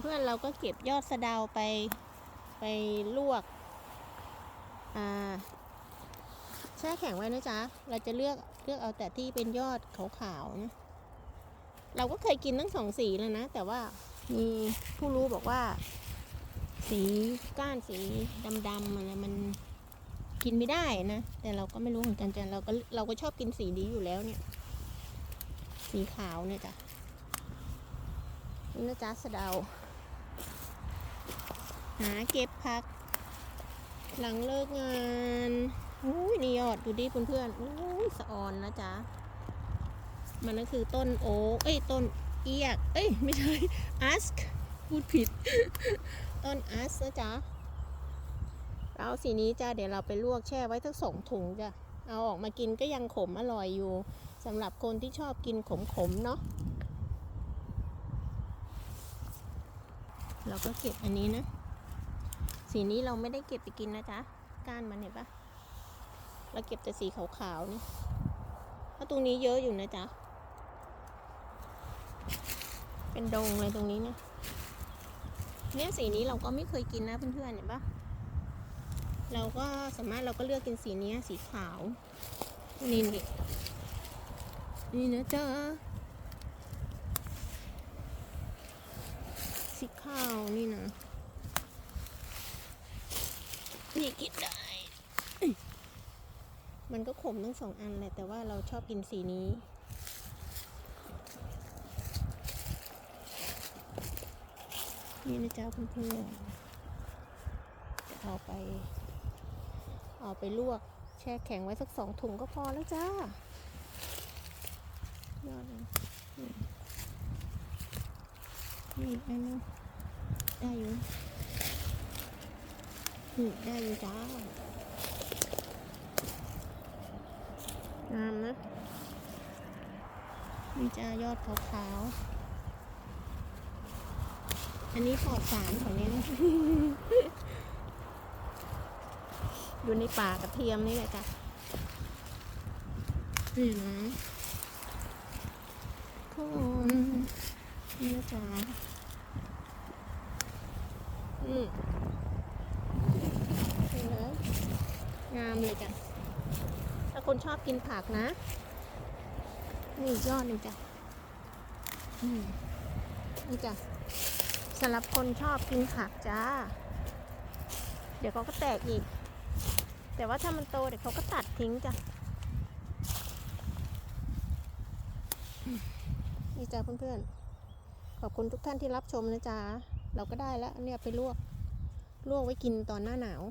เพื่อนเราก็เก็บยอดสะเดาไปไปลวกอ่าแช่แข็งไว้นะจ๊ะ เราจะเลือกเลือกเอาแต่ที่เป็นยอดขาวๆนะเราก็เคยกินทั้งสองสีแล้วนะ แต่ว่ามีผู้รู้บอกว่า สีก้านสีดำๆอะไรมันกินไม่ได้นะ แต่เราก็ไม่รู้เหมือนกันแต่เราก็เราก็ชอบกินสีนี้อยู่แล้วเนี่ย สีขาวเนี่ยจ้ะ นี่นะจ๊ะสะเดา หาเก็บพัก หลังเลิกงานอุ้ยนี่ยอดดูดิเพื่อนๆอุ้ยสะออนนะจ๊ะ มันก็คือต้นโอ๊กเอ้ยต้นเอียก เอ้ยไม่ใช่อัสพูดผิด ต้นอัสนะจ๊ะเราเอาสีนี้จ้ะเดี๋ยวเราไปลวกแช่ไว้ทั้งสองถุงจ้ะ เอาออกมากินก็ยังขมอร่อยอยู่สำหรับคนที่ชอบกินขมๆเนาะ เราก็เก็บอันนี้นะ สีนี้เราไม่ได้เก็บไปกินนะจ๊ะ ก้านมันเห็นปะเราเก็บแต่สีขาวๆนี่เพราะตรงนี้เยอะอยู่นะจ๊ะ เป็นดงเลยตรงนี้นะเนี่ยสีนี้เราก็ไม่เคยกินนะเพื่อนๆเห็นปะเราก็สามารถเราก็เลือกกินสีนี้สีขาว นี่นี่นี่นะจ๊ะ สีขาวนี่นะนี่กินได้ มันก็ขมทั้งสองอันแหละแต่ว่าเราชอบกินสีนี้ นี่นะจ๊ะเพื่อนๆจะเอาไป เอาไปลวกแช่แข็งไว้สักสองถุงก็พอแล้วจ้ายอดเลย นี่อันนึงได้อยู่นี่ได้อยู่จ้างามนะนี่จ้ายอดขาวๆอันนี้ปลอดสารของเนี้นอยู่ในป่ากระเทียมนี่แหละจ้ะนี่นะโคน นี่นะจ๊ะอืมเห็นไหมงามเลยจ้ะ ถ้าคนชอบกินผักนะ นี่ยอดหนึ่งจ้ะ อืมนี่จ้ะสำหรับคนชอบกินผักจ้า เดี๋ยวเขาก็แตกอีก แต่ว่าถ้ามันโตเดี๋ยวเขาก็ตัดทิ้งจ้ะอืมนี่จ้าเพื่อนๆ ขอบคุณทุกท่านที่รับชมนะจ๊ะ เราก็ได้แล้วเนี่ยไปลวก ลวกไว้กินตอนหน้าหนาว